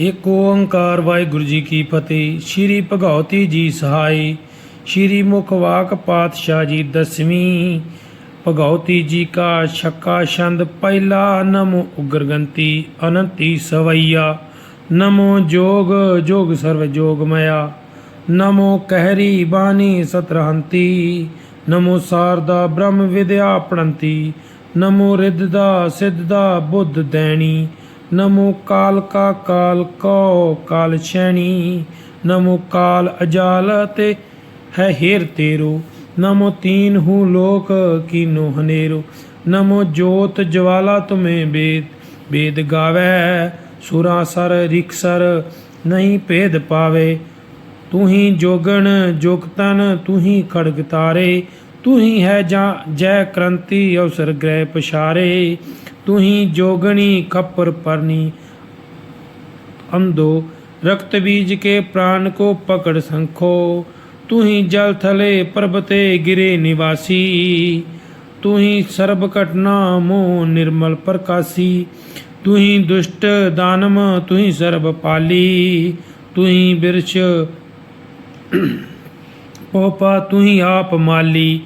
ਏਕ ਓੰਕਾਰ ਵਾਹਿਗੁਰੂ ਜੀ ਕੀ ਫਤਿਹ। ਸ਼੍ਰੀ ਭਗਉਤੀ ਜੀ ਸਹਾਈ, ਸ਼੍ਰੀ ਮੁਖਵਾਕ ਪਾਤਸ਼ਾਹ ਜੀ ਦਸਵੀਂ। ਭਗਉਤੀ ਜੀ ਕਾ ਛੱਕਾ ਛੰਦ ਪਹਿਲਾ ਨਮੋ ਉਗਰਗੰਤੀ ਅਨੰਤੀ ਸਵਈਆ। ਨਮੋ ਜੋਗ ਜੋਗ ਸਰਵ ਜੋਗ ਨਮੋ ਕਹਿਰੀ ਬਾਣੀ ਸਤਰਹੰਤੀ। ਨਮੋ ਸਾਰਦਾ ਬ੍ਰਹਮ ਵਿਦਿਆ ਪੜੰਤੀ। ਨਮੋ ਰਿੱਧ ਦਾ ਸਿੱਧ ਦਾ ਬੁੱਧ ਦੈਣੀ। ਨਮੋ ਕਾਲ ਕਾ ਕਾਲ ਕੋ ਕਾਲ ਛੈਣੀ, ਨਮੋ ਕਾਲ ਅਜਾਲ ਤੇ ਹੈ ਹੇਰ ਤੇਰੋ, ਨਮੋ ਤੀਨ ਹੂ ਲੋਕ ਕੀਨੋ ਹਨੇਰੋ, ਨਮੋ ਜੋਤ ਜਵਾਲਾ ਤੁਮੇ ਬੇਦ ਬੇਦ ਗਾਵੇ, ਸੁਰਾ ਸਰ ਰਿਕਸਰ ਨਹੀਂ ਭੇਦ ਪਾਵੇ। ਤੂੰ ਹੀ ਜੋਗਣ ਜੋਗਤਨ ਤੂੰ ਹੀ ਖੜਗ ਤਾਰੇ ਤੂੰ ਹੀ ਹੈ ਜਾਂ ਜੈ ਕ੍ਰਾਂਤੀ ਅਵਸਰ ਗ੍ਰਹਿ ਪਛਾਰੇ। तू ही जोगणी कपर परनी। अंधो, रक्त बीज के प्राण को पकड़ संखो। तू ही जल थले पर्वते गिरे निवासी। तू ही सर्वकट नामो निर्मल प्रकाशी। तू ही दुष्ट दानम तू ही सर्वपाली तू ही वृक्ष पोपा तू ही आप माली।